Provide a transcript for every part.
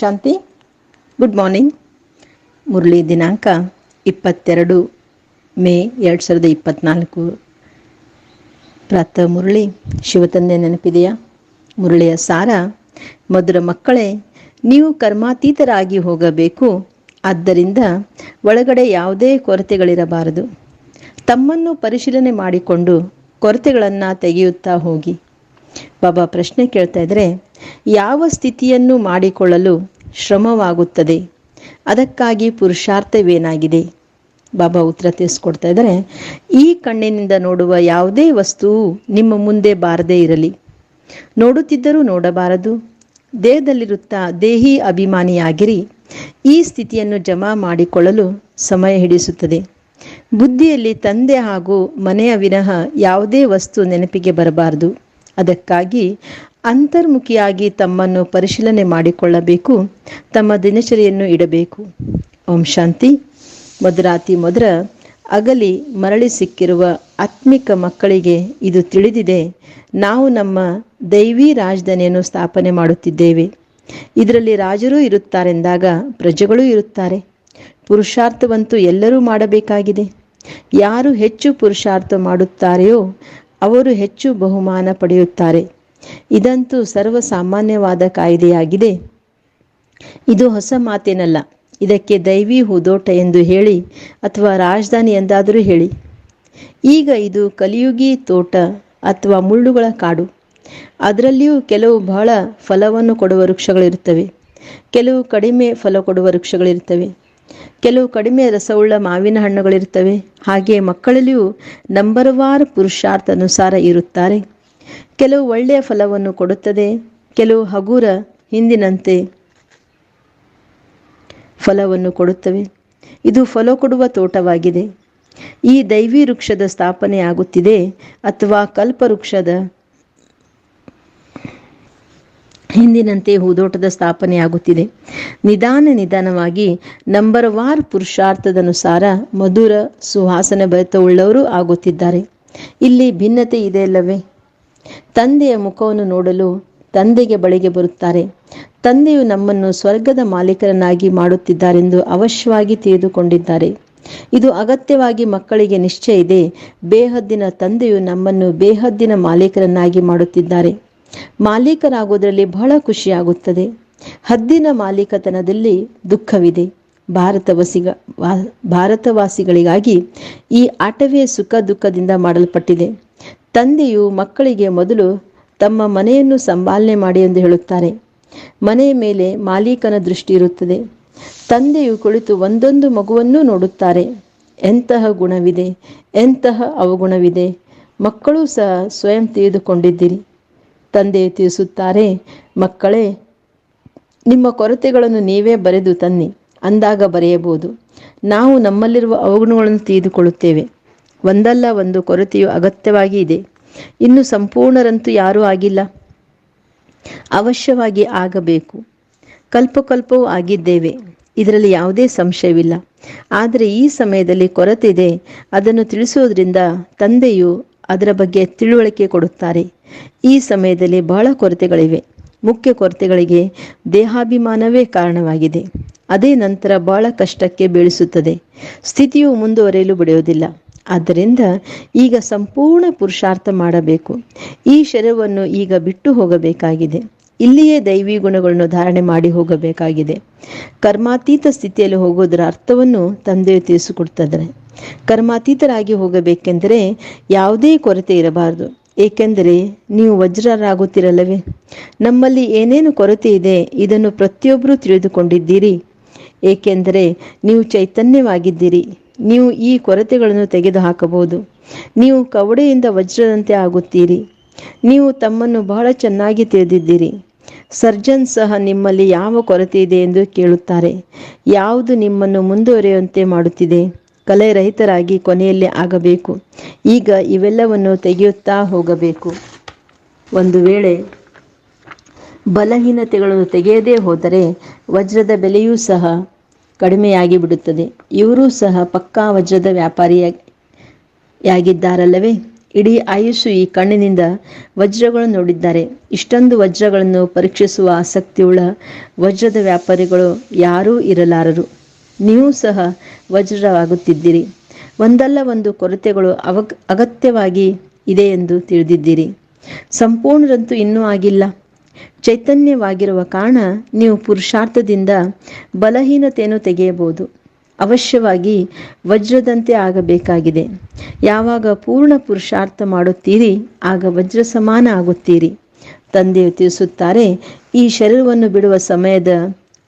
ಶಾಂತಿ. Good morning Murali ದಿನಾಂಕ ಇಪ್ಪತ್ತೆರಡು ಮೇ ಎರಡು ಸಾವಿರದ ಇಪ್ಪತ್ತ್ನಾಲ್ಕು ಪ್ರಾತಃ ಮುರಳಿ, ಶಿವತಂದೆ ನೆನಪಿದೆಯಾ? ಮುರಳಿಯ ಸಾರ, ಮಧುರ ಮಕ್ಕಳೇ, ನೀವು ಕರ್ಮಾತೀತರಾಗಿ ಹೋಗಬೇಕು. ಆದ್ದರಿಂದ ಒಳಗಡೆ ಯಾವುದೇ ಕೊರತೆಗಳಿರಬಾರದು. ತಮ್ಮನ್ನು ಪರಿಶೀಲನೆ ಮಾಡಿಕೊಂಡು ಕೊರತೆಗಳನ್ನು ತೆಗೆಯುತ್ತಾ ಹೋಗಿ. ಬಾಬಾ ಪ್ರಶ್ನೆ ಕೇಳ್ತಾ ಇದ್ರೆ, ಯಾವ ಸ್ಥಿತಿಯನ್ನು ಮಾಡಿಕೊಳ್ಳಲು ಶ್ರಮವಾಗುತ್ತದೆ? ಅದಕ್ಕಾಗಿ ಪುರುಷಾರ್ಥವೇನಾಗಿದೆ? ಬಾಬಾ ಉತ್ತರ ತಿಳಿಸ್ಕೊಡ್ತಾ ಇದ್ದಾರೆ, ಈ ಕಣ್ಣಿನಿಂದ ನೋಡುವ ಯಾವುದೇ ವಸ್ತುವು ನಿಮ್ಮ ಮುಂದೆ ಬಾರದೇ ಇರಲಿ. ನೋಡುತ್ತಿದ್ದರೂ ನೋಡಬಾರದು. ದೇಹದಲ್ಲಿರುತ್ತಾ ದೇಹಿ ಅಭಿಮಾನಿಯಾಗಿರಿ. ಈ ಸ್ಥಿತಿಯನ್ನು ಜಮಾ ಮಾಡಿಕೊಳ್ಳಲು ಸಮಯ ಹಿಡಿಸುತ್ತದೆ. ಬುದ್ಧಿಯಲ್ಲಿ ತಂದೆ ಹಾಗೂ ಮನೆಯ ವಿನಃ ಯಾವುದೇ ವಸ್ತು ನೆನಪಿಗೆ ಬರಬಾರದು. ಅದಕ್ಕಾಗಿ ಅಂತರ್ಮುಖಿಯಾಗಿ ತಮ್ಮನ್ನು ಪರಿಶೀಲನೆ ಮಾಡಿಕೊಳ್ಳಬೇಕು, ತಮ್ಮ ದಿನಚರಿಯನ್ನು ಇಡಬೇಕು. ಓಂ ಶಾಂತಿ. ಮೊದಲಾತಿ ಮೊದಲ ಅಗಲಿ ಮರಳಿ ಸಿಕ್ಕಿರುವ ಆತ್ಮಿಕ ಮಕ್ಕಳಿಗೆ ಇದು ತಿಳಿದಿದೆ. ನಾವು ನಮ್ಮ ದೈವಿ ರಾಜಧಾನಿಯನ್ನು ಸ್ಥಾಪನೆ ಮಾಡುತ್ತಿದ್ದೇವೆ. ಇದರಲ್ಲಿ ರಾಜರೂ ಇರುತ್ತಾರೆಂದಾಗ ಪ್ರಜೆಗಳೂ ಇರುತ್ತಾರೆ. ಪುರುಷಾರ್ಥವಂತೂ ಎಲ್ಲರೂ ಮಾಡಬೇಕಾಗಿದೆ. ಯಾರು ಹೆಚ್ಚು ಪುರುಷಾರ್ಥ ಮಾಡುತ್ತಾರೆಯೋ ಅವರು ಹೆಚ್ಚು ಬಹುಮಾನ ಪಡೆಯುತ್ತಾರೆ. ಇದಂತೂ ಸರ್ವಸಾಮಾನ್ಯವಾದ ಕಾಯ್ದೆಯಾಗಿದೆ. ಇದು ಹೊಸ ಮಾತೇನಲ್ಲ. ಇದಕ್ಕೆ ದೈವಿ ಹೂದೋಟ ಎಂದು ಹೇಳಿ ಅಥವಾ ರಾಜಧಾನಿ ಎಂದಾದರೂ ಹೇಳಿ. ಈಗ ಇದು ಕಲಿಯುಗಿ ತೋಟ ಅಥವಾ ಮುಳ್ಳುಗಳ ಕಾಡು. ಅದರಲ್ಲಿಯೂ ಕೆಲವು ಬಹಳ ಫಲವನ್ನು ಕೊಡುವ ವೃಕ್ಷಗಳಿರುತ್ತವೆ. ಕೆಲವು ಕಡಿಮೆ ಫಲ ಕೊಡುವ ವೃಕ್ಷಗಳಿರ್ತವೆ ಕೆಲವು ಕಡಿಮೆ ರಸವುಳ್ಳ ಮಾವಿನ ಹಣ್ಣುಗಳಿರ್ತವೆ ಹಾಗೆ ಮಕ್ಕಳಲ್ಲಿಯೂ ನಂಬರ್ವಾರು ಪುರುಷಾರ್ಥ ಅನುಸಾರ ಇರುತ್ತಾರೆ. ಕೆಲವು ಒಳ್ಳೆಯ ಫಲವನ್ನು ಕೊಡುತ್ತದೆ, ಕೆಲವು ಹಗುರ ಹಿಂದಿನಂತೆ ಫಲವನ್ನು ಕೊಡುತ್ತವೆ. ಇದು ಫಲ ಕೊಡುವ ತೋಟವಾಗಿದೆ. ಈ ದೈವಿ ವೃಕ್ಷದ ಸ್ಥಾಪನೆ ಆಗುತ್ತಿದೆ ಅಥವಾ ಕಲ್ಪವೃಕ್ಷದ ಹಿಂದಿನಂತೆ ಹೂದೋಟದ ಸ್ಥಾಪನೆಯಾಗುತ್ತಿದೆ ನಿಧಾನ ನಿಧಾನವಾಗಿ ನಂಬರ್ ವಾರ್ ಪುರುಷಾರ್ಥದನುಸಾರ ಮಧುರ ಸುಹಾಸನೆ ಭರಿತವುಳ್ಳವರು ಆಗುತ್ತಿದ್ದಾರೆ. ಇಲ್ಲಿ ಭಿನ್ನತೆ ಇದೆ ಅಲ್ಲವೇ? ತಂದೆಯ ಮುಖವನ್ನು ನೋಡಲು ತಂದೆಗೆ ಬಳಿಗೆ ಬರುತ್ತಾರೆ. ತಂದೆಯು ನಮ್ಮನ್ನು ಸ್ವರ್ಗದ ಮಾಲೀಕರನ್ನಾಗಿ ಮಾಡುತ್ತಿದ್ದಾರೆಂದು ಅವಶ್ಯವಾಗಿ ತಿಳಿದುಕೊಂಡಿದ್ದಾರೆ. ಇದು ಅಗತ್ಯವಾಗಿ ಮಕ್ಕಳಿಗೆ ನಿಶ್ಚಯ ಇದೆ. ಬೇಹದ್ದಿನ ತಂದೆಯು ನಮ್ಮನ್ನು ಬೇಹದ್ದಿನ ಮಾಲೀಕರನ್ನಾಗಿ ಮಾಡುತ್ತಿದ್ದಾರೆ. ಮಾಲೀಕರಾಗುವುದರಲ್ಲಿ ಬಹಳ ಖುಷಿಯಾಗುತ್ತದೆ. ಹದ್ದಿನ ಮಾಲೀಕತನದಲ್ಲಿ ದುಃಖವಿದೆ. ಭಾರತವಾಸಿಗ ಭಾರತವಾಸಿಗಳಿಗಾಗಿ ಈ ಆಟವೇ ಸುಖ ದುಃಖದಿಂದ ಮಾಡಲ್ಪಟ್ಟಿದೆ. ತಂದೆಯು ಮಕ್ಕಳಿಗೆ ಮೊದಲು ತಮ್ಮ ಮನೆಯನ್ನು ಸಂಭಾಲನೆ ಮಾಡಿ ಎಂದು ಹೇಳುತ್ತಾರೆ. ಮನೆಯ ಮೇಲೆ ಮಾಲೀಕನ ದೃಷ್ಟಿ ಇರುತ್ತದೆ. ತಂದೆಯು ಕುಳಿತು ಒಂದೊಂದು ಮಗುವನ್ನು ನೋಡುತ್ತಾರೆ. ಎಂತಹ ಗುಣವಿದೆ, ಎಂತಹ ಅವಗುಣವಿದೆ. ಮಕ್ಕಳು ಸಹ ಸ್ವಯಂ ತಿಳಿದುಕೊಂಡಿದ್ದೀರಿ. ತಂದೆಯು ತಿಳಿಸುತ್ತಾರೆ, ಮಕ್ಕಳೇ, ನಿಮ್ಮ ಕೊರತೆಗಳನ್ನು ನೀವೇ ಬರೆದು ತನ್ನಿ, ಅಂದಾಗ ಬರೆಯಬಹುದು. ನಾವು ನಮ್ಮಲ್ಲಿರುವ ಅವಗುಣಗಳನ್ನು ತಿಳಿದುಕೊಳ್ಳುತ್ತೇವೆ. ಒಂದಲ್ಲ ಒಂದು ಕೊರತೆಯು ಅಗತ್ಯವಾಗಿ ಇದೆ. ಇನ್ನು ಸಂಪೂರ್ಣರಂತೂ ಯಾರೂ ಆಗಿಲ್ಲ. ಅವಶ್ಯವಾಗಿ ಆಗಬೇಕು. ಕಲ್ಪಕಲ್ಪವೂ ಆಗಿದ್ದೇವೆ. ಇದರಲ್ಲಿ ಯಾವುದೇ ಸಂಶಯವಿಲ್ಲ. ಆದರೆ ಈ ಸಮಯದಲ್ಲಿ ಕೊರತೆ ಇದೆ. ಅದನ್ನು ತಿಳಿಸುವುದರಿಂದ ತಂದೆಯು ಅದರ ಬಗ್ಗೆ ತಿಳುವಳಿಕೆ ಕೊಡುತ್ತಾರೆ. ಈ ಸಮಯದಲ್ಲಿ ಬಹಳ ಕೊರತೆಗಳಿವೆ. ಮುಖ್ಯ ಕೊರತೆಗಳಿಗೆ ದೇಹಾಭಿಮಾನವೇ ಕಾರಣವಾಗಿದೆ. ಅದೇ ನಂತರ ಬಹಳ ಕಷ್ಟಕ್ಕೆ ಬೀಳಿಸುತ್ತದೆ. ಸ್ಥಿತಿಯು ಮುಂದುವರೆಯಲು ಬಿಡುವುದಿಲ್ಲ. ಆದ್ದರಿಂದ ಈಗ ಸಂಪೂರ್ಣ ಪುರುಷಾರ್ಥ ಮಾಡಬೇಕು. ಈ ಶರವನ್ನು ಈಗ ಬಿಟ್ಟು ಹೋಗಬೇಕಾಗಿದೆ. ಇಲ್ಲಿಯೇ ದೈವಿ ಗುಣಗಳನ್ನು ಧಾರಣೆ ಮಾಡಿ ಹೋಗಬೇಕಾಗಿದೆ. ಕರ್ಮಾತೀತ ಸ್ಥಿತಿಯಲ್ಲಿ ಹೋಗೋದರ ಅರ್ಥವನ್ನು ತಂದೆಯು ತಿಳಿಸಿಕೊಡ್ತಿದ್ದಾರೆ ಕರ್ಮಾತೀತರಾಗಿ ಹೋಗಬೇಕೆಂದರೆ ಯಾವುದೇ ಕೊರತೆ ಇರಬಾರದು. ಏಕೆಂದರೆ ನೀವು ವಜ್ರರಾಗುತ್ತಿರಲ್ಲವೇ? ನಮ್ಮಲ್ಲಿ ಏನೇನು ಕೊರತೆ ಇದೆ, ಇದನ್ನು ಪ್ರತಿಯೊಬ್ಬರೂ ತಿಳಿದುಕೊಂಡಿದ್ದೀರಿ. ಏಕೆಂದರೆ ನೀವು ಚೈತನ್ಯವಾಗಿದ್ದೀರಿ. ನೀವು ಈ ಕೊರತೆಗಳನ್ನು ತೆಗೆದುಹಾಕಬಹುದು. ನೀವು ಕವಡೆಯಿಂದ ವಜ್ರದಂತೆ ಆಗುತ್ತೀರಿ. ನೀವು ತಮ್ಮನ್ನು ಬಹಳ ಚೆನ್ನಾಗಿ ತಿಳಿದಿದ್ದೀರಿ. ಸರ್ಜನ್ ಸಹ ನಿಮ್ಮಲ್ಲಿ ಯಾವ ಕೊರತೆ ಇದೆ ಎಂದು ಕೇಳುತ್ತಾರೆ. ಯಾವುದು ನಿಮ್ಮನ್ನು ಮುಂದುವರಿಯುವಂತೆ ಮಾಡುತ್ತಿದೆ. ಕಲೆ ರಹಿತರಾಗಿ ಕೊನೆಯಲ್ಲಿ ಆಗಬೇಕು. ಈಗ ಇವೆಲ್ಲವನ್ನು ತೆಗೆಯುತ್ತಾ ಹೋಗಬೇಕು. ಒಂದು ವೇಳೆ ಬಲಹೀನತೆಗಳನ್ನು ತೆಗೆಯದೇ ಹೋದರೆ ವಜ್ರದ ಬೆಲೆಯೂ ಸಹ ಕಡಿಮೆಯಾಗಿ ಬಿಡುತ್ತದೆ ಇವರೂ ಸಹ ಪಕ್ಕಾ ವಜ್ರದ ವ್ಯಾಪಾರಿಯಾಗಿದ್ದಾರಲ್ಲವೇ? ಇಡೀ ಆಯುಷು ಈ ಕಣ್ಣಿನಿಂದ ವಜ್ರಗಳನ್ನು ನೋಡಿದ್ದಾರೆ. ಇಷ್ಟೊಂದು ವಜ್ರಗಳನ್ನು ಪರೀಕ್ಷಿಸುವ ಆಸಕ್ತಿಯುಳ್ಳ ವಜ್ರದ ವ್ಯಾಪಾರಿಗಳು ಯಾರೂ ಇರಲಾರರು. ನೀವು ಸಹ ವಜ್ರವಾಗುತ್ತಿದ್ದೀರಿ ಒಂದಲ್ಲ ಒಂದು ಕೊರತೆಗಳು ಅಗತ್ಯವಾಗಿ ಇದೆ ಎಂದು ತಿಳಿದಿದ್ದೀರಿ. ಸಂಪೂರ್ಣರಂತೂ ಇನ್ನೂ ಆಗಿಲ್ಲ. ಚೈತನ್ಯವಾಗಿರುವ ಕಾರಣ ನೀವು ಪುರುಷಾರ್ಥದಿಂದ ಬಲಹೀನತೆಯನ್ನು ತೆಗೆಯಬಹುದು. ಅವಶ್ಯವಾಗಿ ವಜ್ರದಂತೆ ಆಗಬೇಕಾಗಿದೆ. ಯಾವಾಗ ಪೂರ್ಣ ಪುರುಷಾರ್ಥ ಮಾಡುತ್ತೀರಿ, ಆಗ ವಜ್ರ ಸಮಾನ ಆಗುತ್ತೀರಿ. ತಂದೆಯು ತಿಳಿಸುತ್ತಾರೆ, ಈ ಶರೀರವನ್ನು ಬಿಡುವ ಸಮಯದ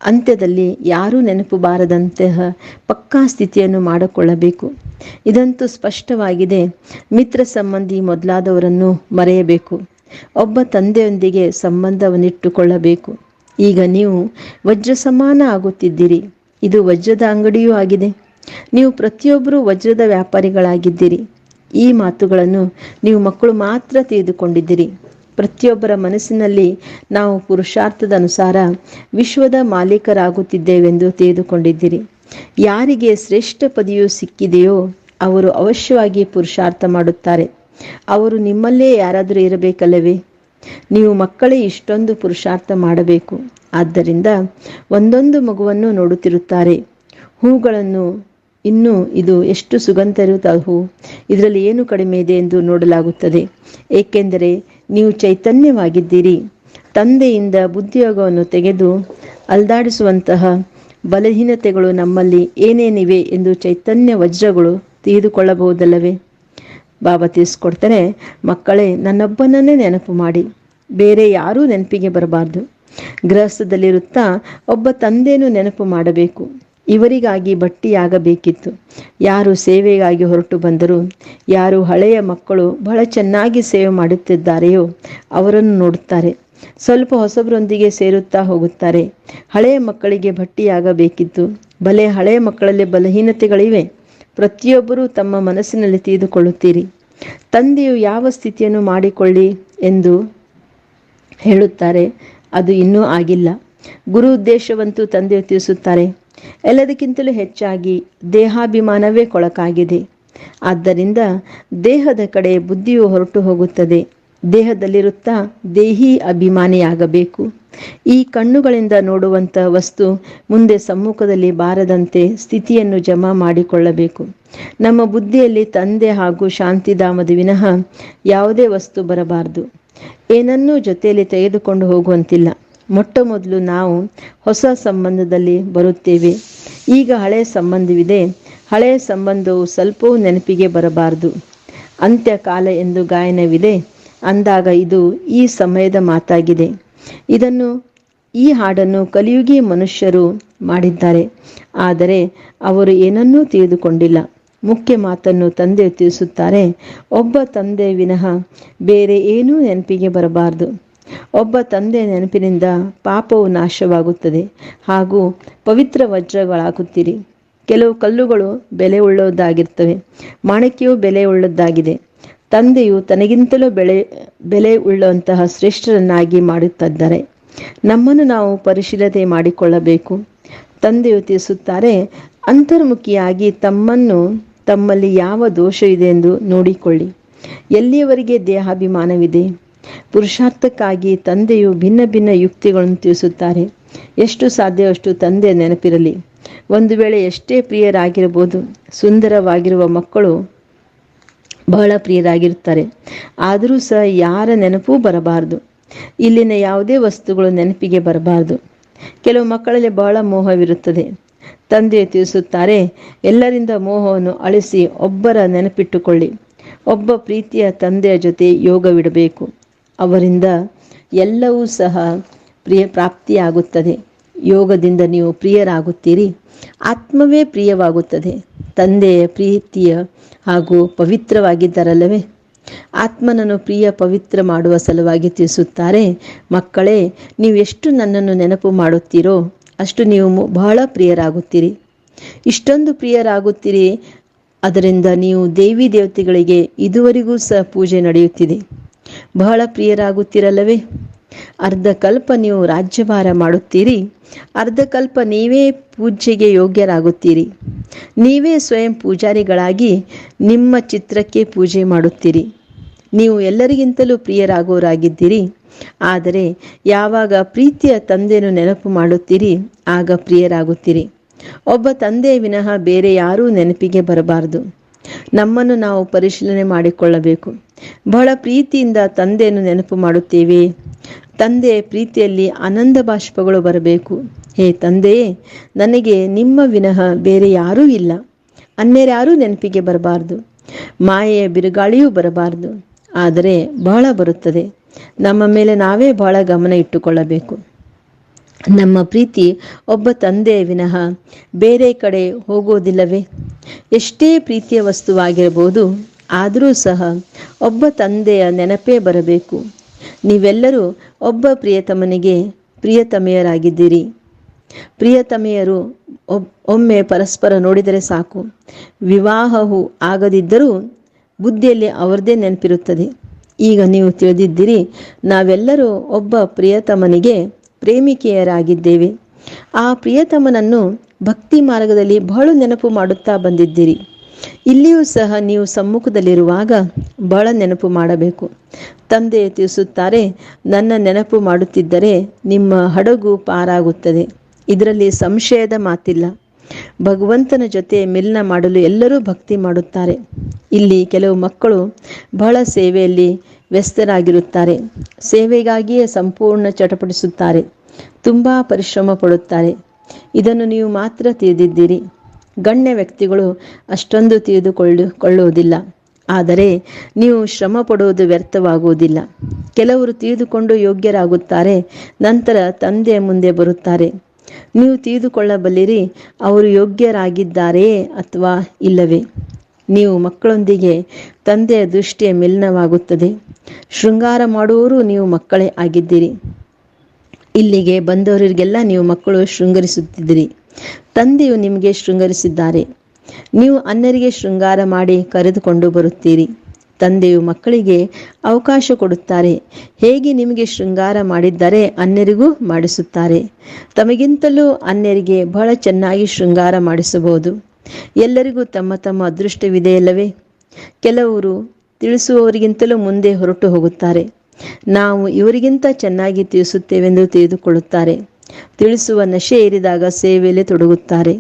ಅಂತ್ಯದಲ್ಲಿ ಯಾರೂ ನೆನಪು ಬಾರದಂತಹ ಪಕ್ಕಾ ಸ್ಥಿತಿಯನ್ನು ಮಾಡಿಕೊಳ್ಳಬೇಕು. ಇದಂತೂ ಸ್ಪಷ್ಟವಾಗಿದೆ, ಮಿತ್ರ ಸಂಬಂಧಿ ಮೊದಲಾದವರನ್ನು ಮರೆಯಬೇಕು. ಒಬ್ಬ ತಂದೆಯೊಂದಿಗೆ ಸಂಬಂಧವನ್ನಿಟ್ಟುಕೊಳ್ಳಬೇಕು. ಈಗ ನೀವು ವಜ್ರ ಸಮಾನ ಆಗುತ್ತಿದ್ದೀರಿ. ಇದು ವಜ್ರದ ಅಂಗಡಿಯೂ ಆಗಿದೆ. ನೀವು ಪ್ರತಿಯೊಬ್ಬರೂ ವಜ್ರದ ವ್ಯಾಪಾರಿಗಳಾಗಿದ್ದೀರಿ. ಈ ಮಾತುಗಳನ್ನು ನೀವು ಮಕ್ಕಳು ಮಾತ್ರ ತಿಳಿದುಕೊಂಡಿದ್ದೀರಿ. ಪ್ರತಿಯೊಬ್ಬರ ಮನಸ್ಸಿನಲ್ಲಿ ನಾವು ಪುರುಷಾರ್ಥದ ಅನುಸಾರ ವಿಶ್ವದ ಮಾಲೀಕರಾಗುತ್ತಿದ್ದೇವೆಂದು ತಿಳಿದುಕೊಂಡಿದ್ದೀರಿ. ಯಾರಿಗೆ ಶ್ರೇಷ್ಠ ಪದವಿಯು ಸಿಕ್ಕಿದೆಯೋ ಅವರು ಅವಶ್ಯವಾಗಿ ಪುರುಷಾರ್ಥ ಮಾಡುತ್ತಾರೆ. ಅವರು ನಿಮ್ಮಲ್ಲೇ ಯಾರಾದರೂ ಇರಬೇಕಲ್ಲವೇ? ನೀವು ಮಕ್ಕಳೇ ಇಷ್ಟೊಂದು ಪುರುಷಾರ್ಥ ಮಾಡಬೇಕು. ಆದ್ದರಿಂದ ಒಂದೊಂದು ಮಗುವನ್ನು ನೋಡುತ್ತಿರುತ್ತಾರೆ. ಹೂಗಳನ್ನು ಇನ್ನು ಇದು ಎಷ್ಟು ಸುಗಂಧರಿತ ಹೂ ಇದರಲ್ಲಿ ಏನು ಕಡಿಮೆ ಇದೆ ಎಂದು ನೋಡಲಾಗುತ್ತದೆ. ಏಕೆಂದರೆ ನೀವು ಚೈತನ್ಯವಾಗಿದ್ದೀರಿ. ತಂದೆಯಿಂದ ಬುದ್ಧಿಯೋಗವನ್ನು ತೆಗೆದು ಅಲ್ದಾಡಿಸುವಂತಹ ಬಲಹೀನತೆಗಳು ನಮ್ಮಲ್ಲಿ ಏನೇನಿವೆ ಎಂದು ಚೈತನ್ಯ ವಜ್ರಗಳು ತಿಳಿದುಕೊಳ್ಳಬಹುದಲ್ಲವೇ? ಬಾಬಾ ತಿಳಿಸ್ಕೊಡ್ತಾರೆ ಮಕ್ಕಳೇ, ನನ್ನೊಬ್ಬನನ್ನೇ ನೆನಪು ಮಾಡಿ. ಬೇರೆ ಯಾರೂ ನೆನಪಿಗೆ ಬರಬಾರ್ದು. ಗೃಹಸ್ಥದಲ್ಲಿರುತ್ತಾ ಒಬ್ಬ ತಂದೆಯನ್ನು ನೆನಪು ಮಾಡಬೇಕು. ಇವರಿಗಾಗಿ ಬಟ್ಟಿಯಾಗಬೇಕಿತ್ತು. ಯಾರು ಸೇವೆಗಾಗಿ ಹೊರಟು ಬಂದರು, ಯಾರು ಹಳೆಯ ಮಕ್ಕಳು ಬಹಳ ಚೆನ್ನಾಗಿ ಸೇವೆ ಮಾಡುತ್ತಿದ್ದಾರೆಯೋ ಅವರನ್ನು ನೋಡುತ್ತಾರೆ. ಸ್ವಲ್ಪ ಹೊಸಬರೊಂದಿಗೆ ಸೇರುತ್ತಾ ಹೋಗುತ್ತಾರೆ. ಹಳೆಯ ಮಕ್ಕಳಿಗೆ ಭಟ್ಟಿಯಾಗಬೇಕಿತ್ತು ಬಲೆ ಹಳೆಯ ಮಕ್ಕಳಲ್ಲಿ ಬಲಹೀನತೆಗಳಿವೆ. ಪ್ರತಿಯೊಬ್ಬರೂ ತಮ್ಮ ಮನಸ್ಸಿನಲ್ಲಿ ತಿಳಿದುಕೊಳ್ಳುತ್ತೀರಿ ತಂದೆಯು ಯಾವ ಸ್ಥಿತಿಯನ್ನು ಮಾಡಿಕೊಳ್ಳಿ ಎಂದು ಹೇಳುತ್ತಾರೆ, ಅದು ಇನ್ನೂ ಆಗಿಲ್ಲ. ಗುರು ಉದ್ದೇಶವಂತೂ ತಂದೆಯು ತಿಳಿಸುತ್ತಾರೆ, ಎಲ್ಲದಕ್ಕಿಂತಲೂ ಹೆಚ್ಚಾಗಿ ದೇಹಾಭಿಮಾನವೇ ಕೊಳಕಾಗಿದೆ. ಆದ್ದರಿಂದ ದೇಹದ ಕಡೆ ಬುದ್ಧಿಯು ಹೊರಟು ಹೋಗುತ್ತದೆ. ದೇಹದಲ್ಲಿರುತ್ತಾ ದೇಹಿ ಅಭಿಮಾನಿಯಾಗಬೇಕು. ಈ ಕಣ್ಣುಗಳಿಂದ ನೋಡುವಂಥ ವಸ್ತು ಮುಂದೆ ಸಮ್ಮುಖದಲ್ಲಿ ಬಾರದಂತೆ ಸ್ಥಿತಿಯನ್ನು ಜಮಾ ಮಾಡಿಕೊಳ್ಳಬೇಕು. ನಮ್ಮ ಬುದ್ಧಿಯಲ್ಲಿ ತಂದೆ ಹಾಗೂ ಶಾಂತಿಧಾಮದ ವಿನಃ ಯಾವುದೇ ವಸ್ತು ಬರಬಾರದು. ಏನನ್ನೂ ಜೊತೆಯಲ್ಲಿ ತೆಗೆದುಕೊಂಡು ಹೋಗುವಂತಿಲ್ಲ. ಮೊಟ್ಟ ಮೊದಲು ನಾವು ಹೊಸ ಸಂಬಂಧದಲ್ಲಿ ಬರುತ್ತೇವೆ. ಈಗ ಹಳೆಯ ಸಂಬಂಧವಿದೆ. ಹಳೆಯ ಸಂಬಂಧವು ಸ್ವಲ್ಪವೂ ನೆನಪಿಗೆ ಬರಬಾರದು. ಅಂತ್ಯಕಾಲ ಎಂದು ಗಾಯನವಿದೆ. ಅಂದಾಗ ಇದು ಈ ಸಮಯದ ಮಾತಾಗಿದೆ. ಇದನ್ನು ಈ ಹಾಡನ್ನು ಕಲಿಯುಗಿ ಮನುಷ್ಯರು ಮಾಡಿದ್ದಾರೆ. ಆದರೆ ಅವರು ಏನನ್ನೂ ತಿಳಿದುಕೊಂಡಿಲ್ಲ. ಮುಖ್ಯ ಮಾತನ್ನು ತಂದೆ ತಿಳಿಸುತ್ತಾರೆ, ಒಬ್ಬ ತಂದೆ ವಿನಃ ಬೇರೆ ಏನೂ ನೆನಪಿಗೆ ಬರಬಾರದು. ಒಬ್ಬ ತಂದೆ ನೆನಪಿನಿಂದ ಪಾಪವು ನಾಶವಾಗುತ್ತದೆ. ಹಾಗೂ ಪವಿತ್ರ ವಜ್ರಗಳಾಗುತ್ತೀರಿ. ಕೆಲವು ಕಲ್ಲುಗಳು ಬೆಲೆ ಉಳ್ಳದ್ದಾಗಿರ್ತವೆ ಮಾಣಿಕ್ಯವು ಬೆಲೆ ಉಳ್ಳದ್ದಾಗಿದೆ ತಂದೆಯು ತನಗಿಂತಲೂ ಬೆಳೆ, ಬೆಲೆ ಉಳ್ಳುವಂತಹ ಶ್ರೇಷ್ಠರನ್ನಾಗಿ ಮಾಡುತ್ತಿದ್ದಾರೆ. ನಮ್ಮನ್ನು ನಾವು ಪರಿಶೀಲನೆ ಮಾಡಿಕೊಳ್ಳಬೇಕು. ತಂದೆಯು ತಿಳಿಸುತ್ತಾರೆ, ಅಂತರ್ಮುಖಿಯಾಗಿ ತಮ್ಮನ್ನು, ತಮ್ಮಲ್ಲಿ ಯಾವ ದೋಷ ಇದೆ ಎಂದು ನೋಡಿಕೊಳ್ಳಿ. ಎಲ್ಲಿಯವರೆಗೆ ದೇಹಾಭಿಮಾನವಿದೆ? ಪುರುಷಾರ್ಥಕ್ಕಾಗಿ ತಂದೆಯು ಭಿನ್ನ ಭಿನ್ನ ಯುಕ್ತಿಗಳನ್ನು ತಿಳಿಸುತ್ತಾರೆ. ಎಷ್ಟು ಸಾಧ್ಯವಷ್ಟು ತಂದೆ ನೆನಪಿರಲಿ. ಒಂದು ವೇಳೆ ಎಷ್ಟೇ ಪ್ರಿಯರಾಗಿರಬಹುದು, ಸುಂದರವಾಗಿರುವ ಮಕ್ಕಳು ಬಹಳ ಪ್ರಿಯರಾಗಿರುತ್ತಾರೆ ಆದರೂ ಸಹ ಯಾರ ನೆನಪೂ ಬರಬಾರದು. ಇಲ್ಲಿನ ಯಾವುದೇ ವಸ್ತುಗಳು ನೆನಪಿಗೆ ಬರಬಾರದು. ಕೆಲವು ಮಕ್ಕಳಲ್ಲಿ ಬಹಳ ಮೋಹವಿರುತ್ತದೆ. ತಂದೆ ತಿಳಿಸುತ್ತಾರೆ, ಎಲ್ಲರಿಂದ ಮೋಹವನ್ನು ಅಳಿಸಿ ಒಬ್ಬರ ನೆನಪಿಟ್ಟುಕೊಳ್ಳಿ. ಒಬ್ಬ ಪ್ರೀತಿಯ ತಂದೆಯ ಜೊತೆ ಯೋಗವಿಡಬೇಕು. ಅವರಿಂದ ಎಲ್ಲವೂ ಸಹ ಪ್ರಿಯ ಪ್ರಾಪ್ತಿಯಾಗುತ್ತದೆ. ಯೋಗದಿಂದ ನೀವು ಪ್ರಿಯರಾಗುತ್ತೀರಿ. ಆತ್ಮವೇ ಪ್ರಿಯವಾಗುತ್ತದೆ. ತಂದೆಯ ಪ್ರೀತಿಯ ಹಾಗೂ ಪವಿತ್ರವಾಗಿದ್ದರಲ್ಲವೇ? ಆತ್ಮನನ್ನು ಪ್ರಿಯ ಪವಿತ್ರ ಮಾಡುವ ಸಲುವಾಗಿ ತಿಳಿಸುತ್ತಾರೆ, ಮಕ್ಕಳೇ ಎಷ್ಟು ನನ್ನನ್ನು ನೆನಪು ಮಾಡುತ್ತೀರೋ, ಅಷ್ಟು ನೀವು ಬಹಳ ಪ್ರಿಯರಾಗುತ್ತೀರಿ. ಇಷ್ಟೊಂದು ಪ್ರಿಯರಾಗುತ್ತೀರಿ ಅದರಿಂದ ನೀವು ದೇವಿ ದೇವತೆಗಳಿಗೆ ಇದುವರೆಗೂ ಸಹ ಪೂಜೆ ನಡೆಯುತ್ತಿದೆ. ಬಹಳ ಪ್ರಿಯರಾಗುತ್ತೀರಲ್ಲವೇ? ಅರ್ಧ ಕಲ್ಪ ನೀವು ರಾಜ್ಯಭಾರ ಮಾಡುತ್ತೀರಿ, ಅರ್ಧ ಕಲ್ಪ ನೀವೇ ಪೂಜೆಗೆ ಯೋಗ್ಯರಾಗುತ್ತೀರಿ. ನೀವೇ ಸ್ವಯಂ ಪೂಜಾರಿಗಳಾಗಿ ನಿಮ್ಮ ಚಿತ್ರಕ್ಕೆ ಪೂಜೆ ಮಾಡುತ್ತೀರಿ. ನೀವು ಎಲ್ಲರಿಗಿಂತಲೂ ಪ್ರಿಯರಾಗೋರಾಗಿದ್ದೀರಿ ಆದರೆ ಯಾವಾಗ ಪ್ರೀತಿಯ ತಂದೆಯನ್ನು ನೆನಪು ಮಾಡುತ್ತೀರಿ, ಆಗ ಪ್ರಿಯರಾಗುತ್ತೀರಿ. ಒಬ್ಬ ತಂದೆ ವಿನಃ ಬೇರೆ ಯಾರೂ ನೆನಪಿಗೆ ಬರಬಾರದು. ನಮ್ಮನ್ನು ನಾವು ಪರಿಶೀಲನೆ ಮಾಡಿಕೊಳ್ಳಬೇಕು. ಬಹಳ ಪ್ರೀತಿಯಿಂದ ತಂದೆಯನ್ನು ನೆನಪು ಮಾಡುತ್ತೇವೆ. ತಂದೆ ಪ್ರೀತಿಯಲ್ಲಿ ಆನಂದ ಬಾಷ್ಪಗಳು ಬರಬೇಕು. ಹೇ ತಂದೆಯೇ ನನಗೆ ನಿಮ್ಮ ವಿನಃ ಬೇರೆ ಯಾರೂ ಇಲ್ಲ. ಅನ್ಯರ್ಯಾರೂ ನೆನಪಿಗೆ ಬರಬಾರ್ದು. ಮಾಯೆಯ ಬಿರುಗಾಳಿಯೂ ಬರಬಾರ್ದು. ಆದರೆ ಬಹಳ ಬರುತ್ತದೆ. ನಮ್ಮ ಮೇಲೆ ನಾವೇ ಬಹಳ ಗಮನ ಇಟ್ಟುಕೊಳ್ಳಬೇಕು. ನಮ್ಮ ಪ್ರೀತಿ ಒಬ್ಬ ತಂದೆಯ ವಿನಃ ಬೇರೆ ಕಡೆ ಹೋಗೋದಿಲ್ಲವೇ? ಎಷ್ಟೇ ಪ್ರೀತಿಯ ವಸ್ತುವಾಗಿರಬಹುದು, ಆದರೂ ಸಹ ಒಬ್ಬ ತಂದೆಯ ನೆನಪೇ ಬರಬೇಕು. ನೀವೆಲ್ಲರೂ ಒಬ್ಬ ಪ್ರಿಯತಮನಿಗೆ ಪ್ರಿಯತಮೆಯರಾಗಿದ್ದೀರಿ. ಪ್ರಿಯತಮೆಯರು ಒಮ್ಮೆ ಪರಸ್ಪರ ನೋಡಿದರೆ ಸಾಕು. ವಿವಾಹವು ಆಗದಿದ್ದರೂ ಬುದ್ಧಿಯಲ್ಲಿ ಅವರದೇ ನೆನಪಿರುತ್ತದೆ. ಈಗ ನೀವು ತಿಳಿದಿದ್ದೀರಿ, ನಾವೆಲ್ಲರೂ ಒಬ್ಬ ಪ್ರಿಯತಮನಿಗೆ ಪ್ರೇಮಿಕೆಯರಾಗಿದ್ದೇವೆ. ಆ ಪ್ರಿಯತಮನನ್ನು ಭಕ್ತಿ ಮಾರ್ಗದಲ್ಲಿ ಬಹಳ ನೆನಪು ಮಾಡುತ್ತಾ ಬಂದಿದ್ದೀರಿ. ಇಲ್ಲಿಯೂ ಸಹ ನೀವು ಸಮ್ಮುಖದಲ್ಲಿರುವಾಗ ಬಹಳ ನೆನಪು ಮಾಡಬೇಕು. ತಂದೆ ತಿಳಿಸುತ್ತಾರೆ, ನನ್ನ ನೆನಪು ಮಾಡುತ್ತಿದ್ದರೆ ನಿಮ್ಮ ಹಡಗು ಪಾರಾಗುತ್ತದೆ. ಇದರಲ್ಲಿ ಸಂಶಯದ ಮಾತಿಲ್ಲ. ಭಗವಂತನ ಜೊತೆ ಮಿಲನ ಮಾಡಲು ಎಲ್ಲರೂ ಭಕ್ತಿ ಮಾಡುತ್ತಾರೆ. ಇಲ್ಲಿ ಕೆಲವು ಮಕ್ಕಳು ಬಹಳ ಸೇವೆಯಲ್ಲಿ ವ್ಯಸ್ತರಾಗಿರುತ್ತಾರೆ ಸೇವೆಗಾಗಿಯೇ ಸಂಪೂರ್ಣ ಚಟಪಡಿಸುತ್ತಾರೆ ತುಂಬ ಪರಿಶ್ರಮ ಪಡುತ್ತಾರೆ. ಇದನ್ನು ನೀವು ಮಾತ್ರ ತಿಳಿದಿದ್ದೀರಿ. ಗಣ್ಯ ವ್ಯಕ್ತಿಗಳು ಅಷ್ಟೊಂದು ತಿಳಿದುಕೊಳ್ಳು, ಕೊಳ್ಳುವುದಿಲ್ಲ. ಆದರೆ ನೀವು ಶ್ರಮ ಪಡುವುದು ವ್ಯರ್ಥವಾಗುವುದಿಲ್ಲ. ಕೆಲವರು ತಿಳಿದುಕೊಂಡು ಯೋಗ್ಯರಾಗುತ್ತಾರೆ, ನಂತರ ತಂದೆಯ ಮುಂದೆ ಬರುತ್ತಾರೆ. ನೀವು ತಿಳಿದುಕೊಳ್ಳಬಲ್ಲಿರಿ, ಅವರು ಯೋಗ್ಯರಾಗಿದ್ದಾರೆಯೇ ಅಥವಾ ಇಲ್ಲವೇ? ನೀವು ಮಕ್ಕಳೊಂದಿಗೆ ತಂದೆಯ ದೃಷ್ಟಿಯ ಮಿಲನವಾಗುತ್ತದೆ. ಶೃಂಗಾರ ಮಾಡುವವರು ನೀವು ಮಕ್ಕಳೇ ಆಗಿದ್ದೀರಿ. ಇಲ್ಲಿಗೆ ಬಂದವರಿಗೆಲ್ಲ ನೀವು ಮಕ್ಕಳು ಶೃಂಗರಿಸುತ್ತಿದ್ದೀರಿ. ತಂದೆಯು ನಿಮಗೆ ಶೃಂಗರಿಸಿದ್ದಾರೆ. ನೀವು ಅನ್ಯರಿಗೆ ಶೃಂಗಾರ ಮಾಡಿ ಕರೆದುಕೊಂಡು ಬರುತ್ತೀರಿ. ತಂದೆಯು ಮಕ್ಕಳಿಗೆ ಅವಕಾಶ ಕೊಡುತ್ತಾರೆ. ಹೇಗೆ ನಿಮಗೆ ಶೃಂಗಾರ ಮಾಡಿದ್ದಾರೆ ಅನ್ಯರಿಗೂ ಮಾಡಿಸುತ್ತಾರೆ. ತಮಗಿಂತಲೂ ಅನ್ಯರಿಗೆ ಬಹಳ ಚೆನ್ನಾಗಿ ಶೃಂಗಾರ ಮಾಡಿಸಬಹುದು. ಎಲ್ಲರಿಗೂ ತಮ್ಮ ತಮ್ಮ ಅದೃಷ್ಟವಿದೆಯಲ್ಲವೇ ಕೆಲವರು ತಿಳಿಸುವವರಿಗಿಂತಲೂ ಮುಂದೆ ಹೊರಟು ಹೋಗುತ್ತಾರೆ. ನಾವು ಇವರಿಗಿಂತ ಚೆನ್ನಾಗಿ ತಿಳಿಸುತ್ತೇವೆಂದು ತಿಳಿದುಕೊಳ್ಳುತ್ತಾರೆ. ತಿಳಿಸುವ ನಶೆ ಏರಿದಾಗ ಸೇವೆಯಲ್ಲಿ ತೊಡಗುತ್ತಾರೆ.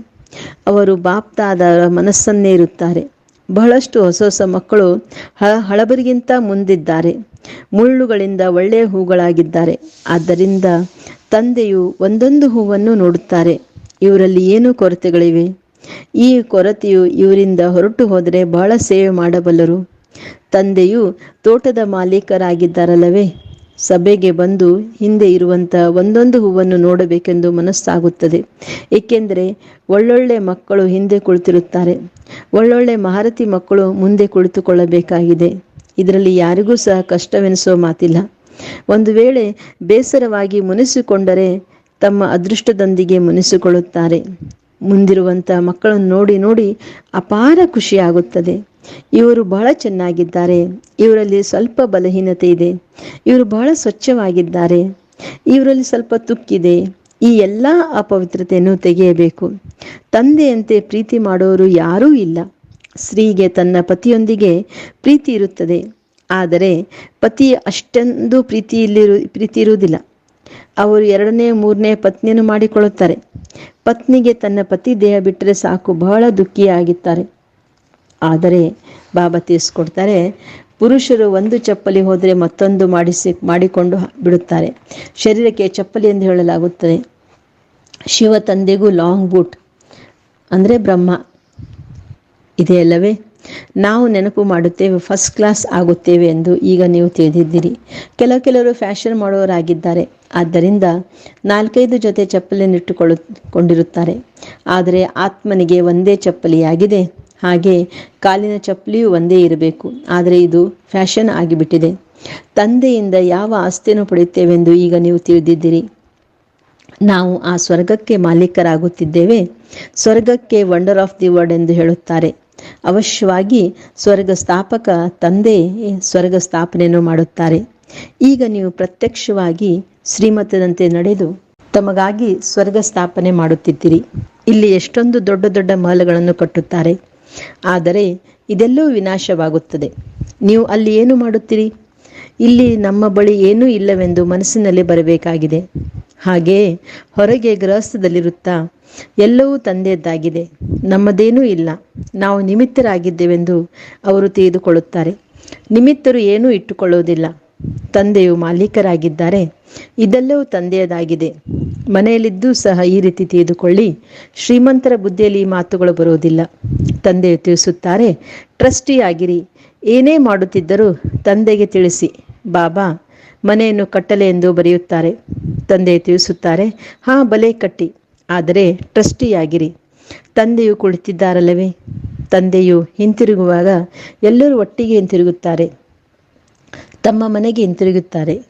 ಅವರು ಬಾಪ್ತಾದ ಮನಸ್ಸನ್ನೇ ಇರುತ್ತಾರೆ. ಬಹಳಷ್ಟು ಹೊಸ ಹೊಸ ಮಕ್ಕಳು ಹಳ ಹಳಬರಿಗಿಂತ ಮುಂದಿದ್ದಾರೆ. ಮುಳ್ಳುಗಳಿಂದ ಒಳ್ಳೆಯ ಹೂಗಳಾಗಿದ್ದಾರೆ. ಆದ್ದರಿಂದ ತಂದೆಯು ಒಂದೊಂದು ಹೂವನ್ನು ನೋಡುತ್ತಾರೆ. ಇವರಲ್ಲಿ ಏನು ಕೊರತೆಗಳಿವೆ? ಈ ಕೊರತೆಯು ಇವರಿಂದ ಹೊರಟು ಹೋದರೆ ಬಹಳ ಸೇವೆ ಮಾಡಬಲ್ಲರು. ತಂದೆಯು ತೋಟದ ಮಾಲೀಕರಾಗಿದ್ದಾರಲ್ಲವೇ? ಸಭೆಗೆ ಬಂದು ಹಿಂದೆ ಇರುವಂಥ ಒಂದೊಂದು ಹೂವನ್ನು ನೋಡಬೇಕೆಂದು ಮನಸ್ಸಾಗುತ್ತದೆ. ಏಕೆಂದರೆ ಒಳ್ಳೊಳ್ಳೆ ಮಕ್ಕಳು ಹಿಂದೆ ಕುಳಿತಿರುತ್ತಾರೆ. ಒಳ್ಳೊಳ್ಳೆ ಮಹಾರತಿ ಮಕ್ಕಳು ಮುಂದೆ ಕುಳಿತುಕೊಳ್ಳಬೇಕಾಗಿದೆ. ಇದರಲ್ಲಿ ಯಾರಿಗೂ ಸಹ ಕಷ್ಟವೆನಿಸುವ ಮಾತಿಲ್ಲ. ಒಂದು ವೇಳೆ ಬೇಸರವಾಗಿ ಮುನಿಸಿಕೊಂಡರೆ ತಮ್ಮ ಅದೃಷ್ಟದೊಂದಿಗೆ ಮುನಿಸಿಕೊಳ್ಳುತ್ತಾರೆ. ಮುಂದಿರುವಂಥ ಮಕ್ಕಳನ್ನು ನೋಡಿ ನೋಡಿ ಅಪಾರ ಖುಷಿಯಾಗುತ್ತದೆ. ಇವರು ಬಹಳ ಚೆನ್ನಾಗಿದ್ದಾರೆ. ಇವರಲ್ಲಿ ಸ್ವಲ್ಪ ಬಲಹೀನತೆ ಇದೆ. ಇವರು ಬಹಳ ಸ್ವಚ್ಛವಾಗಿದ್ದಾರೆ. ಇವರಲ್ಲಿ ಸ್ವಲ್ಪ ತುಕ್ಕಿದೆ. ಈ ಎಲ್ಲ ಅಪವಿತ್ರತೆಯನ್ನು ತೆಗೆಯಬೇಕು. ತಂದೆಯಂತೆ ಪ್ರೀತಿ ಮಾಡೋರು ಯಾರೂ ಇಲ್ಲ. ಸ್ತ್ರೀಗೆ ತನ್ನ ಪತಿಯೊಂದಿಗೆ ಪ್ರೀತಿ ಇರುತ್ತದೆ. ಆದರೆ ಪತಿ ಅಷ್ಟೊಂದು ಪ್ರೀತಿಯಲ್ಲಿರು, ಪ್ರೀತಿ ಇರುವುದಿಲ್ಲ. ಅವರು ಎರಡನೇ, ಮೂರನೇ ಪತ್ನಿಯನ್ನು ಮಾಡಿಕೊಳ್ಳುತ್ತಾರೆ. ಪತ್ನಿಗೆ ತನ್ನ ಪತಿ ದೇಹ ಬಿಟ್ಟರೆ ಸಾಕು, ಬಹಳ ದುಃಖಿಯಾಗಿದ್ದಾರೆ ಆದರೆ ಬಾಬಾ ತಿಳಿಸ್ಕೊಡ್ತಾರೆ ಪುರುಷರು ಒಂದು ಚಪ್ಪಲಿ ಹೋದರೆ ಮತ್ತೊಂದು ಮಾಡಿಸಿ, ಮಾಡಿಕೊಂಡು ಬಿಡುತ್ತಾರೆ. ಶರೀರಕ್ಕೆ ಚಪ್ಪಲಿ ಎಂದು ಹೇಳಲಾಗುತ್ತದೆ. ಶಿವ ತಂದೆಗೂ ಲಾಂಗ್ ಬೂಟ್ ಅಂದರೆ ಬ್ರಹ್ಮ. ಇದೆಯಲ್ಲವೇ? ನಾವು ನೆನಪು ಮಾಡುತ್ತೇವೆ ಫಸ್ಟ್ ಕ್ಲಾಸ್ ಆಗುತ್ತೇವೆ ಎಂದು ಈಗ ನೀವು ತಿಳಿದಿದ್ದೀರಿ. ಕೆಲ ಕೆಲವರು ಫ್ಯಾಷನ್ ಮಾಡುವವರಾಗಿದ್ದಾರೆ. ಆದ್ದರಿಂದ ನಾಲ್ಕೈದು ಜೊತೆ ಚಪ್ಪಲಿಯನ್ನು ಇಟ್ಟುಕೊಳ್ಳುಕೊಂಡಿರುತ್ತಾರೆ. ಆದರೆ ಆತ್ಮನಿಗೆ ಒಂದೇ ಚಪ್ಪಲಿಯಾಗಿದೆ. ಹಾಗೆ ಕಾಲಿನ ಚಪ್ಪಲಿಯೂ ಒಂದೇ ಇರಬೇಕು. ಆದರೆ ಇದು ಫ್ಯಾಷನ್ ಆಗಿಬಿಟ್ಟಿದೆ. ತಂದೆಯಿಂದ ಯಾವ ಆಸ್ತಿಯನ್ನು ಪಡೆಯುತ್ತೇವೆಂದು ಈಗ ನೀವು ತಿಳಿದಿದ್ದೀರಿ. ನಾವು ಆ ಸ್ವರ್ಗಕ್ಕೆ ಮಾಲೀಕರಾಗುತ್ತಿದ್ದೇವೆ. ಸ್ವರ್ಗಕ್ಕೆ ವಂಡರ್ ಆಫ್ ದಿ ವರ್ಡ್ ಎಂದು ಹೇಳುತ್ತಾರೆ. ಅವಶ್ಯವಾಗಿ ಸ್ವರ್ಗ ಸ್ಥಾಪಕ ತಂದೆ ಸ್ವರ್ಗ ಸ್ಥಾಪನೆಯನ್ನು ಮಾಡುತ್ತಾರೆ. ಈಗ ನೀವು ಪ್ರತ್ಯಕ್ಷವಾಗಿ ಶ್ರೀಮತದಂತೆ ನಡೆದು ತಮಗಾಗಿ ಸ್ವರ್ಗ ಸ್ಥಾಪನೆ ಮಾಡುತ್ತಿದ್ದೀರಿ. ಇಲ್ಲಿ ಎಷ್ಟೊಂದು ದೊಡ್ಡ ದೊಡ್ಡ ಮಹಲಗಳನ್ನು ಕಟ್ಟುತ್ತಾರೆ. ಆದರೆ ಇದೆಲ್ಲವೂ ವಿನಾಶವಾಗುತ್ತದೆ. ನೀವು ಅಲ್ಲಿ ಏನು ಮಾಡುತ್ತೀರಿ? ಇಲ್ಲಿ ನಮ್ಮ ಬಳಿ ಏನೂ ಇಲ್ಲವೆಂದು ಮನಸ್ಸಿನಲ್ಲಿ ಬರಬೇಕಾಗಿದೆ. ಹಾಗೆಯೇ ಹೊರಗೆ ಗೃಹಸ್ಥದಲ್ಲಿರುತ್ತಾ ಎಲ್ಲವೂ ತಂದೆಯದ್ದಾಗಿದೆ. ನಮ್ಮದೇನೂ ಇಲ್ಲ. ನಾವು ನಿಮಿತ್ತರಾಗಿದ್ದೇವೆಂದು ಅವರು ತಿಳಿದುಕೊಳ್ಳುತ್ತಾರೆ. ನಿಮಿತ್ತರು ಏನೂ ಇಟ್ಟುಕೊಳ್ಳುವುದಿಲ್ಲ. ತಂದೆಯು ಮಾಲೀಕರಾಗಿದ್ದಾರೆ. ಇದೆಲ್ಲವೂ ತಂದೆಯದಾಗಿದೆ. ಮನೆಯಲ್ಲಿದ್ದೂ ಸಹ ಈ ರೀತಿ ತಿಳಿದುಕೊಳ್ಳಿ. ಶ್ರೀಮಂತರ ಬುದ್ಧಿಯಲ್ಲಿ ಈ ಮಾತುಗಳು ಬರುವುದಿಲ್ಲ. ತಂದೆಯು ತಿಳಿಸುತ್ತಾರೆ, ಟ್ರಸ್ಟಿಯಾಗಿರಿ. ಏನೇ ಮಾಡುತ್ತಿದ್ದರೂ ತಂದೆಗೆ ತಿಳಿಸಿ. ಬಾಬಾ, ಮನೆಯನ್ನು ಕಟ್ಟಲೆ ಎಂದು ಬರೆಯುತ್ತಾರೆ. ತಂದೆ ತಿಳಿಸುತ್ತಾರೆ, ಹಾ, ಬಲೆ ಕಟ್ಟಿ, ಆದರೆ ಟ್ರಸ್ಟಿಯಾಗಿರಿ. ತಂದೆಯು ಕುಳಿತಿದ್ದಾರಲ್ಲವೇ? ತಂದೆಯು ಹಿಂತಿರುಗುವಾಗ ಎಲ್ಲರೂ ಒಟ್ಟಿಗೆ ಹಿಂತಿರುಗುತ್ತಾರೆ. ತಮ್ಮ ಮನೆಗೆ ಹಿಂತಿರುಗುತ್ತಾರೆ.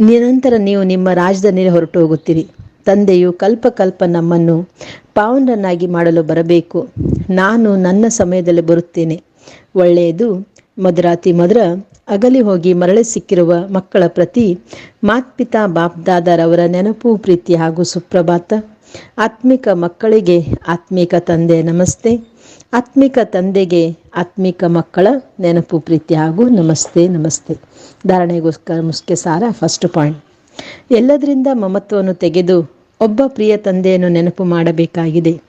ನಿರಂತರ ನೀವು ನಿಮ್ಮ ರಾಜ್ಯದ ಹೊರಟು ಹೋಗುತ್ತೀರಿ. ತಂದೆಯು ಕಲ್ಪ ಕಲ್ಪ ನಮ್ಮನ್ನು ಪಾವನರನ್ನಾಗಿ ಮಾಡಲು ಬರಬೇಕು. ನಾನು ನನ್ನ ಸಮಯದಲ್ಲಿ ಬರುತ್ತೇನೆ. ಒಳ್ಳೆಯದು ಮಧುರಾತಿ ಮಧುರ ಅಗಲಿ ಹೋಗಿ ಮರಳಿ ಸಿಕ್ಕಿರುವ ಮಕ್ಕಳ ಪ್ರತಿ ಮಾತ್ಪಿತಾ ಬಾಪ್ದಾದರವರ ನೆನಪು, ಪ್ರೀತಿ ಹಾಗೂ ಸುಪ್ರಭಾತ. ಆತ್ಮಿಕ ಮಕ್ಕಳಿಗೆ ಆತ್ಮಿಕ ತಂದೆ ನಮಸ್ತೆ. ಆತ್ಮಿಕ ತಂದೆಗೆ ಆತ್ಮಿಕ ಮಕ್ಕಳ ನೆನಪು, ಪ್ರೀತಿ ಹಾಗೂ ನಮಸ್ತೆ ನಮಸ್ತೆ. ಧಾರಣೆಗೋಸ್ಕರ ಮುಖ್ಯ ಸಾರ ಫಸ್ಟ್ ಪಾಯಿಂಟ್ ಎಲ್ಲದರಿಂದ ಮಮತ್ವವನ್ನು ತೆಗೆದು ಒಬ್ಬ ಪ್ರಿಯ ತಂದೆಯನ್ನು ನೆನಪು ಮಾಡಬೇಕಾಗಿದೆ.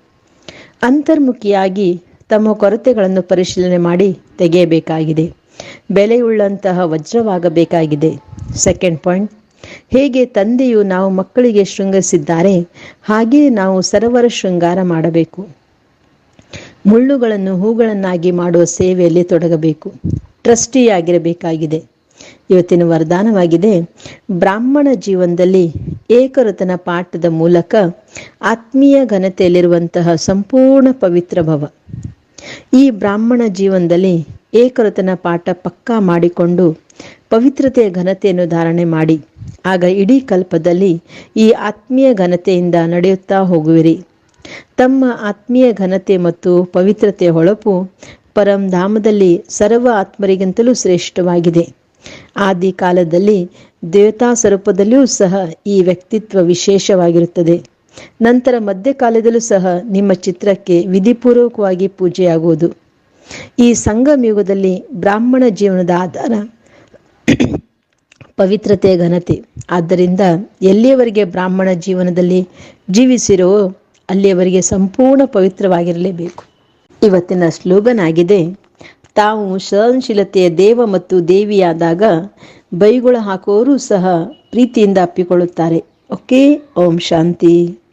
ಅಂತರ್ಮುಖಿಯಾಗಿ ತಮ್ಮ ಕೊರತೆಗಳನ್ನು ಪರಿಶೀಲನೆ ಮಾಡಿ ತೆಗೆಯಬೇಕಾಗಿದೆ. ಬೆಲೆಯುಳ್ಳಂತಹ ವಜ್ರವಾಗಬೇಕಾಗಿದೆ. ಸೆಕೆಂಡ್ ಪಾಯಿಂಟ್ ಹೇಗೆ ತಂದೆಯು ನಾವು ಮಕ್ಕಳಿಗೆ ಶೃಂಗರಿಸಿದ್ದಾರೆ, ಹಾಗೆಯೇ ನಾವು ಸರವರ ಶೃಂಗಾರ ಮಾಡಬೇಕು. ಮುಳ್ಳುಗಳನ್ನು ಹೂಗಳನ್ನಾಗಿ ಮಾಡುವ ಸೇವೆಯಲ್ಲಿ ತೊಡಗಬೇಕು. ಟ್ರಸ್ಟಿಯಾಗಿರಬೇಕಾಗಿದೆ. ಇವತ್ತಿನ ವರದಾನವಾಗಿದೆ, ಬ್ರಾಹ್ಮಣ ಜೀವನದಲ್ಲಿ ಏಕರತನ ಪಾಠದ ಮೂಲಕ ಆತ್ಮೀಯ ಘನತೆಯಲ್ಲಿರುವಂತಹ ಸಂಪೂರ್ಣ ಪವಿತ್ರ ಭವ. ಈ ಬ್ರಾಹ್ಮಣ ಜೀವನದಲ್ಲಿ ಏಕರತನ ಪಾಠ ಪಕ್ಕಾ ಮಾಡಿಕೊಂಡು ಪವಿತ್ರತೆಯ ಘನತೆಯನ್ನು ಧಾರಣೆ ಮಾಡಿ. ಆಗ ಇಡೀ ಕಲ್ಪದಲ್ಲಿ ಈ ಆತ್ಮೀಯ ಘನತೆಯಿಂದ ನಡೆಯುತ್ತಾ ಹೋಗುವಿರಿ. ತಮ್ಮ ಆತ್ಮೀಯ ಘನತೆ ಮತ್ತು ಪವಿತ್ರತೆಯ ಹೊಳಪು ಪರಂಧಾಮದಲ್ಲಿ ಸರ್ವ ಆತ್ಮರಿಗಿಂತಲೂ ಶ್ರೇಷ್ಠವಾಗಿದೆ. ಆದಿ ಕಾಲದಲ್ಲಿ ದೇವತಾ ಸ್ವರೂಪದಲ್ಲಿಯೂ ಸಹ ಈ ವ್ಯಕ್ತಿತ್ವ ವಿಶೇಷವಾಗಿರುತ್ತದೆ. ನಂತರ ಮಧ್ಯಕಾಲದಲ್ಲೂ ಸಹ ನಿಮ್ಮ ಚಿತ್ರಕ್ಕೆ ವಿಧಿಪೂರ್ವಕವಾಗಿ ಪೂಜೆಯಾಗುವುದು. ಈ ಸಂಗಮ ಯುಗದಲ್ಲಿ ಬ್ರಾಹ್ಮಣ ಜೀವನದ ಆಧಾರ. ಪವಿತ್ರತೆ ಘನತೆ. ಆದ್ದರಿಂದ ಎಲ್ಲಿಯವರೆಗೆ ಬ್ರಾಹ್ಮಣ ಜೀವನದಲ್ಲಿ ಜೀವಿಸಿರೋ ಅಲ್ಲಿಯವರೆಗೆ ಸಂಪೂರ್ಣ ಪವಿತ್ರವಾಗಿರಲೇಬೇಕು. ಇವತ್ತಿನ ಸ್ಲೋಗನ್ ತಾವು ಸಹನಶೀಲತೆಯ ದೇವ ಮತ್ತು ದೇವಿಯಾದಾಗ ಬೈಗುಳ ಹಾಕುವವರು ಸಹ ಪ್ರೀತಿಯಿಂದ ಅಪ್ಪಿಕೊಳ್ಳುತ್ತಾರೆ. ಓಕೆ ಓಂ ಶಾಂತಿ